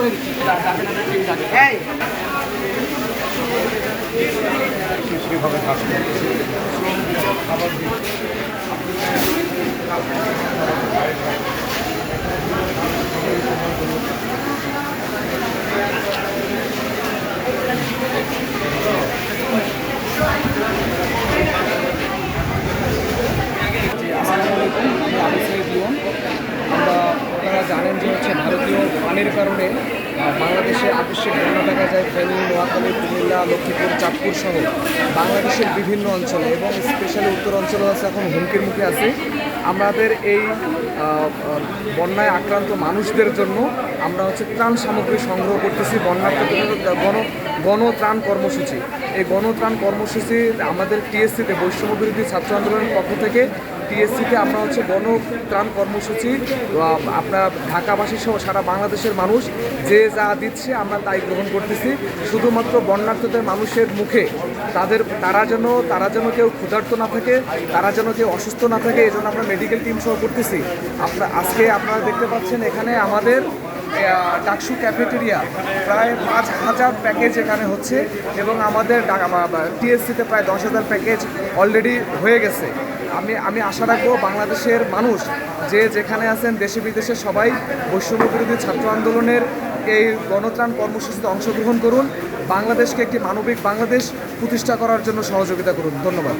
করে দিচ্ছি। এই। পানির কারণে বাংলাদেশে আকস্মিক বন্যা দেখা যায় ফেনী নোয়াখালী, কুমিল্লা, লক্ষ্মীপুর, চাঁদপুর সহ বাংলাদেশের বিভিন্ন অঞ্চলে এবং স্পেশালি উত্তর অঞ্চলে আছে, এখন হুমকির মুখে আছে। আমাদের এই বন্যায় আক্রান্ত মানুষদের জন্য আমরা হচ্ছে ত্রাণ সামগ্রী সংগ্রহ করতেছি বন্যার্থদের গণ গণত্রাণ কর্মসূচি। এই গণত্রাণ কর্মসূচি আমাদের টিএসসিতে বৈষম্য বিরোধী ছাত্র আন্দোলনের পক্ষ থেকে টিএসসিতে আমরা হচ্ছে গণত্রাণ কর্মসূচি আপনার ঢাকাবাসী সহ সারা বাংলাদেশের মানুষ যে যা দিচ্ছে আমরা তাই গ্রহণ করতেছি। শুধুমাত্র বন্যার্থদের মানুষের মুখে তাদের, তারা যেন তারা যেন কেউ ক্ষুধার্ত না থাকে, তারা যেন কেউ অসুস্থ না থাকে এই জন্য আমরা মেডিকেল টিম সহ করতেছি। আপনার, আজকে আপনারা দেখতে পাচ্ছেন এখানে আমাদের ডাকসু ক্যাফেটেরিয়া প্রায় পাঁচ হাজার প্যাকেজ এখানে হচ্ছে এবং আমাদের টিএসসিতে প্রায় দশ হাজার প্যাকেজ অলরেডি হয়ে গেছে। আমি আমি আশা রাখব বাংলাদেশের মানুষ যে যেখানে আছেন দেশে বিদেশে সবাই বৈষম্য বিরোধী ছাত্র আন্দোলনের এই গণত্রাণ কর্মসূচিতে অংশগ্রহণ করুন, বাংলাদেশকে একটি মানবিক বাংলাদেশ প্রতিষ্ঠা করার জন্য সহযোগিতা করুন। ধন্যবাদ।